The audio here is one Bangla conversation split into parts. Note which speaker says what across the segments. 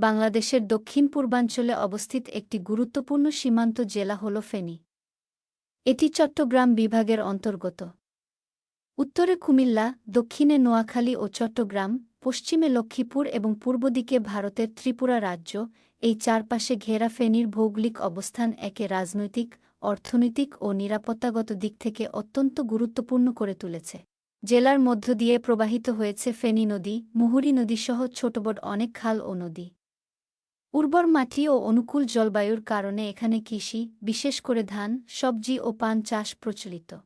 Speaker 1: বাংলাদেশের দক্ষিণ পূর্বাঞ্চলে অবস্থিত একটি গুরুত্বপূর্ণ সীমান্ত জেলা হল ফেনী। এটি চট্টগ্রাম বিভাগের অন্তর্গত। উত্তরে কুমিল্লা, দক্ষিণে নোয়াখালী ও চট্টগ্রাম, পশ্চিমে লক্ষ্মীপুর এবং পূর্ব দিকে ভারতের ত্রিপুরা রাজ্য, এই চারপাশে ঘেরা ফেনীর ভৌগোলিক অবস্থান একে রাজনৈতিক, অর্থনৈতিক ও নিরাপত্তাগত দিক থেকে অত্যন্ত গুরুত্বপূর্ণ করে তুলেছে। জেলার মধ্য দিয়ে প্রবাহিত হয়েছে ফেনী নদী, মুহুরী নদীসহ ছোটবড় অনেক খাল ও নদী। উর্বর মাটি ও অনুকূল জলবায়ুর কারণে এখানে কৃষি, বিশেষ করে ধান, সবজি ও পান চাষ প্রচলিত।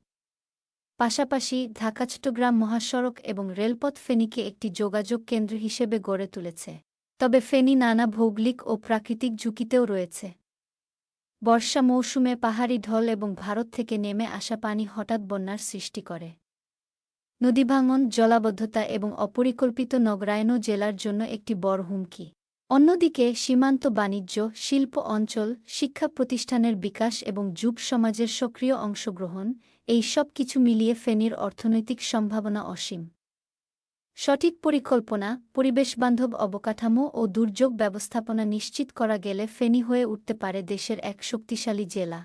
Speaker 1: পাশাপাশি ঢাকা, চট্টগ্রাম মহাসড়ক এবং রেলপথ ফেনীকে একটি যোগাযোগ কেন্দ্র হিসেবে গড়ে তুলেছে। তবে ফেনী নানা ভৌগোলিক ও প্রাকৃতিক ঝুঁকিতেও রয়েছে। বর্ষা মৌসুমে পাহাড়ি ঢল এবং ভারত থেকে নেমে আসা পানি হঠাৎ বন্যার সৃষ্টি করে। নদীভাঙন, জলাবদ্ধতা এবং অপরিকল্পিত নগরায়নও জেলার জন্য একটি বড় হুমকি। অন্যদিকে, সীমান্ত বাণিজ্য, শিল্প অঞ্চল, শিক্ষা প্রতিষ্ঠানের বিকাশ এবং যুব সমাজের সক্রিয় অংশগ্রহণ, এই সব কিছু মিলিয়ে ফেনীর অর্থনৈতিক সম্ভাবনা অসীম। সঠিক পরিকল্পনা পরিবেশবান্ধব অবকাঠামো ও দুর্যোগ ব্যবস্থাপনা নিশ্চিত করা গেলে ফেনী হয়ে উঠতে পারে দেশের এক শক্তিশালী জেলা।